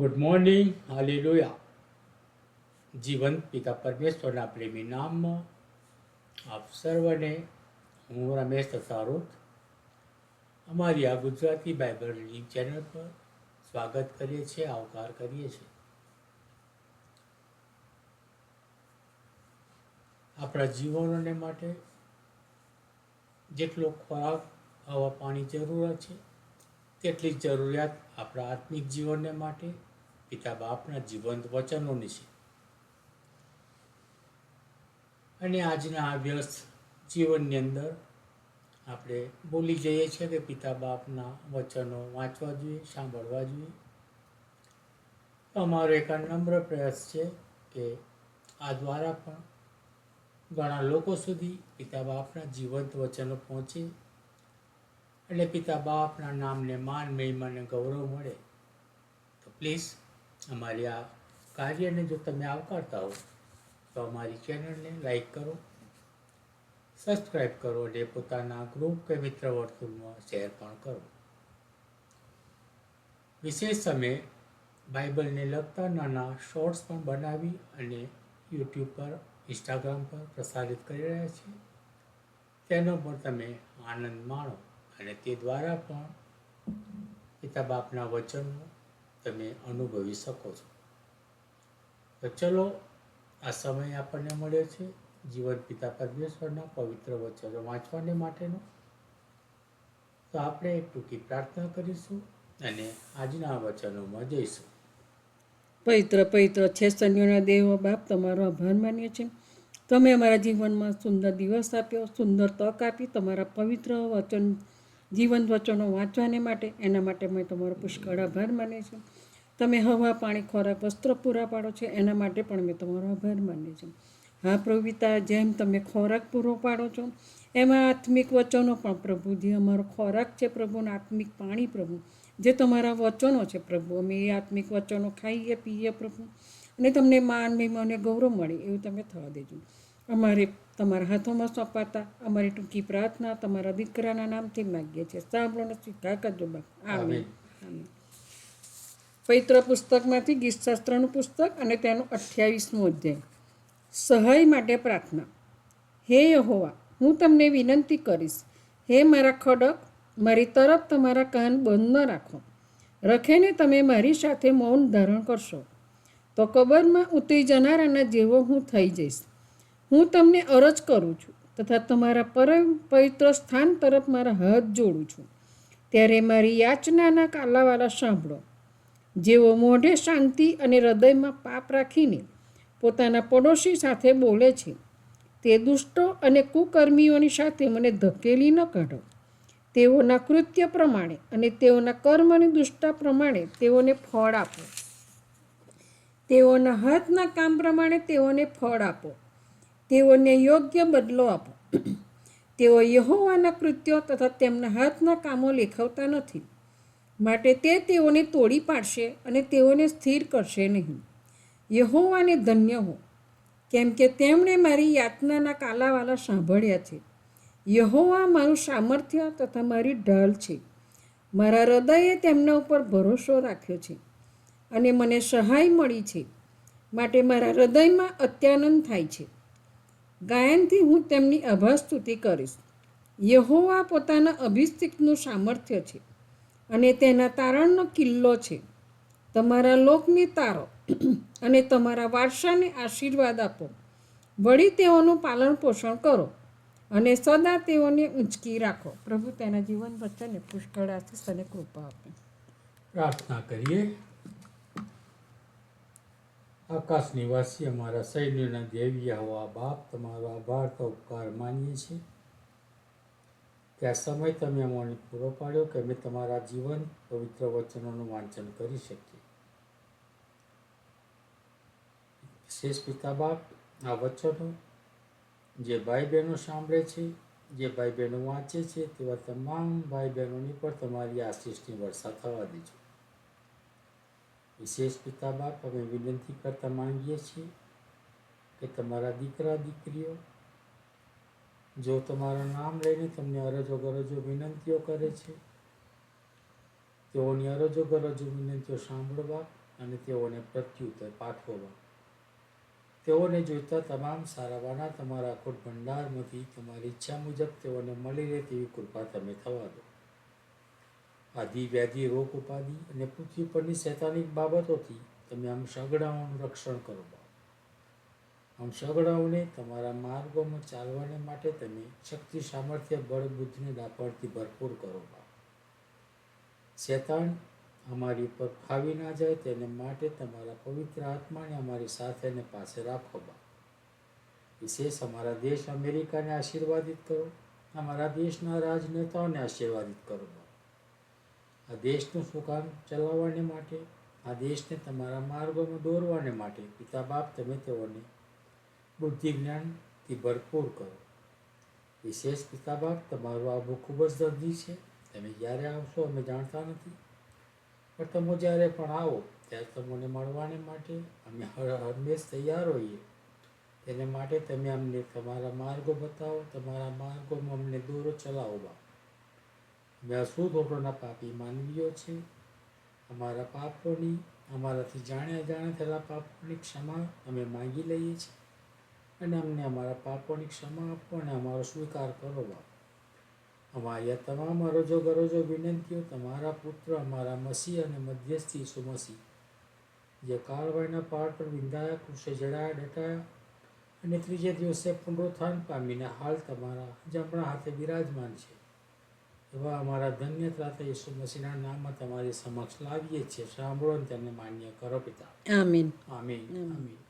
Good morning હાલી લોયા જીવંત પિતા પરમેશ્વરના પ્રેમી નામમાં આપ સર્વને હું રમેશ તથારૂથ અમારી આ ગુજરાતી બાઇબલ રીડિંગ ચેનલ પર સ્વાગત કરીએ છીએ, આવકાર કરીએ છીએ. આપણા જીવનોને માટે જેટલો ખોરાક, હવા, પાણી જરૂરત છે, તેટલી જરૂરિયાત આપણા આત્મિક જીવનને માટે પિતા બાપના જીવંત વચનોની છે. અને આજના આ વ્યસ્ત જીવનની અંદર આપણે ભૂલી જઈએ છીએ કે પિતા બાપના વચનો વાંચવા જોઈએ, સાંભળવા જોઈએ. અમારો એક નમ્ર પ્રયાસ છે કે આ દ્વારા પણ ઘણા લોકો સુધી પિતા બાપના જીવંત વચનો પહોંચે એટલે પિતા બાપના નામને માન મહિમાને ગૌરવ મળે. તો પ્લીઝ અમારી આ કાર્યને જો તમે આવકારતા હો, તો અમારી ચેનલને લાઈક કરો સબસ્ક્રાઈબ કરો અને પોતાના ગ્રુપ કે મિત્ર વર્તુળમાં શેર પણ કરો. વિશેષ સમયે બાઇબલને લગતા નાના શોર્ટ્સ પણ બનાવી અને યુટ્યુબ પર, ઇન્સ્ટાગ્રામ પર પ્રસારિત કરી રહ્યા છીએ. તેનો પણ તમે આનંદ માણો અને તે દ્વારા પણ, પિતા બાપના વચનો તમે અનુભવી શકો છો. તો ચલો, આ સમય આપણને મળ્યો છે. જીવન પિતા પરમેશ્વરના પવિત્ર વચનો વાંચવાને માટેનો. તો આપણે એક ટૂંકી પ્રાર્થના કરીશું અને આજના વચનોમાં જઈશું. પવિત્ર પવિત્ર છે સન્યોના દેવો બાપ, તમારો આભાર માનીએ છીએ. તમે અમારા જીવનમાં સુંદર દિવસ આપ્યો, સુંદર તક આપી, તમારા પવિત્ર વચન જીવંત વચનો વાંચવાને માટે, એના માટે મેં તમારો પુષ્કળ આભાર માને છે. તમે હવા, પાણી, ખોરાક, વસ્ત્ર પૂરા પાડો છો, એના માટે પણ મેં તમારો આભાર માને છે. હા પ્રભુતા જેમ તમે ખોરાક પૂરો પાડો છો, એમાં આત્મિક વચનો પણ પ્રભુ, જે અમારો ખોરાક છે પ્રભુના આત્મિક પાણી પ્રભુ, જે તમારા વચનો છે પ્રભુ, અમે એ આત્મિક વચનો ખાઈએ, પીએ પ્રભુ. અને તમને માન, મહિમા અને ગૌરવ મળે, એવું તમે થવા દેજો. અમારે તમારા હાથોમાં સોંપાતા અમારી ટૂંકી પ્રાર્થના તમારા દીકરાના નામથી માગીએ છીએ. સાંભળો ને સ્વીકાર કરજો બાપ. આમીન. પવિત્ર પુસ્તકમાંથી ગીતશાસ્ત્રનું પુસ્તક અને તેનું અઠ્યાવીસમું અધ્યાય. સહાય માટે પ્રાર્થના. હે યહોવા હું તમને વિનંતી કરીશ. હે મારા ખડક મારી તરફ તમારા કાન બંધ ન રાખો. રખેને તમે મારી સાથે મૌન ધારણ કરશો. તો કબરમાં ઉતરી જનારાના જેવો હું થઈ જઈશ. હું તમને અરજ કરું છું તથા તમારા પરમ પવિત્ર સ્થાન તરફ મારા હાથ જોડું છું. ત્યારે મારી યાચનાના કાલાવાલા સાંભળો. જેઓ મોઢે શાંતિ અને હૃદયમાં પાપ રાખીને પોતાના પડોશી સાથે બોલે છે, તે દુષ્ટો અને કુકર્મીઓની સાથે મને ધકેલી ન કાઢો. તેઓના કૃત્ય પ્રમાણે અને તેઓના કર્મની દુષ્ટા પ્રમાણે તેઓને ફળ આપો. તેઓના હાથના કામ પ્રમાણે તેઓને ફળ આપો. તેઓને યોગ્ય બદલો આપો. તેઓ યહોવાના કૃત્યો તથા તેમના હાથના કામો લેખવતા નથી. માટે તે તેઓને તોડી પાડશે અને તેઓને સ્થિર કરશે નહીં. યહોવાને ધન્ય હો, કેમ કે તેમણે મારી યાતનાના કાલાવાલા સાંભળ્યા છે. યહોવા મારું સામર્થ્ય તથા મારી ઢાલ છે. મારા હૃદયે તેમના ઉપર ભરોસો રાખ્યો છે અને મને સહાય મળી છે. માટે મારા હૃદયમાં અત્યાનંદ થાય છે. ગાયનથી હું તેમની અભાસ્તુતિ કરીશ. યહોવા પોતાના અભિષિક્તનું સામર્થ્ય છે અને તેના તારણનો કિલ્લો છે. તમારા લોકને તારો અને તમારા વારસાને આશીર્વાદ આપો. વળી તેઓનું પાલન પોષણ કરો અને સદા તેઓને ઊંચકી રાખો. પ્રભુ તેના જીવન વચ્ચેને પુષ્કળ આશીષ અને કૃપા આપે. પ્રાર્થના કરીએ. આકાશ નિવાસી અમારા સૈન્યના દેવી હવા બાપ તમારો આભાર તો ઉપકાર માનીએ છીએ. ત્યાં સમય તમે અમને પૂરો પાડ્યો કે અમે તમારા જીવન, પવિત્ર વચનોનું વાંચન કરી શકીએ? વિશેષ પિતા બાપ, આ વચનો જે ભાઈ બહેનો સાંભળે છે, જે ભાઈ બહેનો વાંચે છે, તેવા તમામ ભાઈ બહેનોની પર તમારી આશીષની વર્ષા થવા દેજો. વિશેષ પિતા બાપ અમે વિનંતી કરતા માંગીએ છીએ કે તમારા દીકરા, દીકરીઓ, જો તમારું નામ લઈને તમને અરજો ગરજો વિનંતીઓ કરે છે, તેઓની અરજો ગરજો વિનંતીઓ સાંભળવા અને તેઓને પ્રત્યુત્તર પાઠવવા. તેઓને જોઈતા તમામ સારાવાના તમારા અખોટ ભંડારમાંથી તમારી ઈચ્છા મુજબ તેઓને મળી રહે તેવી કૃપા તમે થવા દો. આદિ વ્યાધિ રોગ ઉપાધિ અને પૃથ્વી પરની શૈતાનિક બાબતોથી તમે આમ સગડાઓનું રક્ષણ કરો આમ સગડાઓને તમારા માર્ગોમાં ચાલવાને માટે તમે શક્તિ, સામર્થ્ય, બળ, બુદ્ધિને દાપડથી ભરપૂર કરો બા શેતાન અમારી ઉપર ફાવી ના જાય તેને માટે તમારા પવિત્ર આત્માને અમારી સાથે અને પાસે રાખો બા વિશેષ અમારા દેશ અમેરિકાને આશીર્વાદિત કરો, અમારા દેશના રાજનેતાઓને આશીર્વાદિત કરો આ દેશનું સુકામ ચલાવવાને માટે, આ દેશને તમારા માર્ગોમાં દોરવાને માટે પિતા બાપ તમે તેઓને બુદ્ધિ જ્ઞાનથી ભરપૂર કરો. વિશેષ પિતા બાપ, તમારું આવવું ખૂબ જ દર્દી છે. તમે જ્યારે આવશો, અમે જાણતા નથી. પણ તમે જ્યારે પણ આવો, ત્યારે તમને મળવાને માટે અમે હર હંમેશ તૈયાર હોઈએ. તેને માટે તમે અમને તમારા માર્ગો બતાવો, તમારા માર્ગોમાં અમને દોરો ચલાવો બા અમે અશુદ્ધોના પાપી માનવીઓ છે અમારા પાપોની, અમારાથી જાણ્યા જાણ્યા થયેલા પાપોની ક્ષમા અમે માંગી લઈએ છીએ. અને અમને અમારા પાપોની ક્ષમા આપો અને અમારો સ્વીકાર કરો બાપ. અમારી તમામ અરજો ગરજો વિનંતીઓ, તમારા પુત્ર, અમારા મસી અને મધ્યસ્થી સુમસી જે કાળવાઈના પહાડ પર વિંધાયા કૃષે જડાયા, ડટાયા અને ત્રીજે દિવસે પુનરુત્થાન પામીને હાલ તમારા જમણા હાથે બિરાજમાન છે. એવા અમારા ધન્ય ત્રાતા ઈસુ મસીહના નામમાં તમારી સમક્ષ લાવીએ છીએ. સાંભળો અને તેને માન્ય કરો પિતા. આમીન. આમીન. આમીન.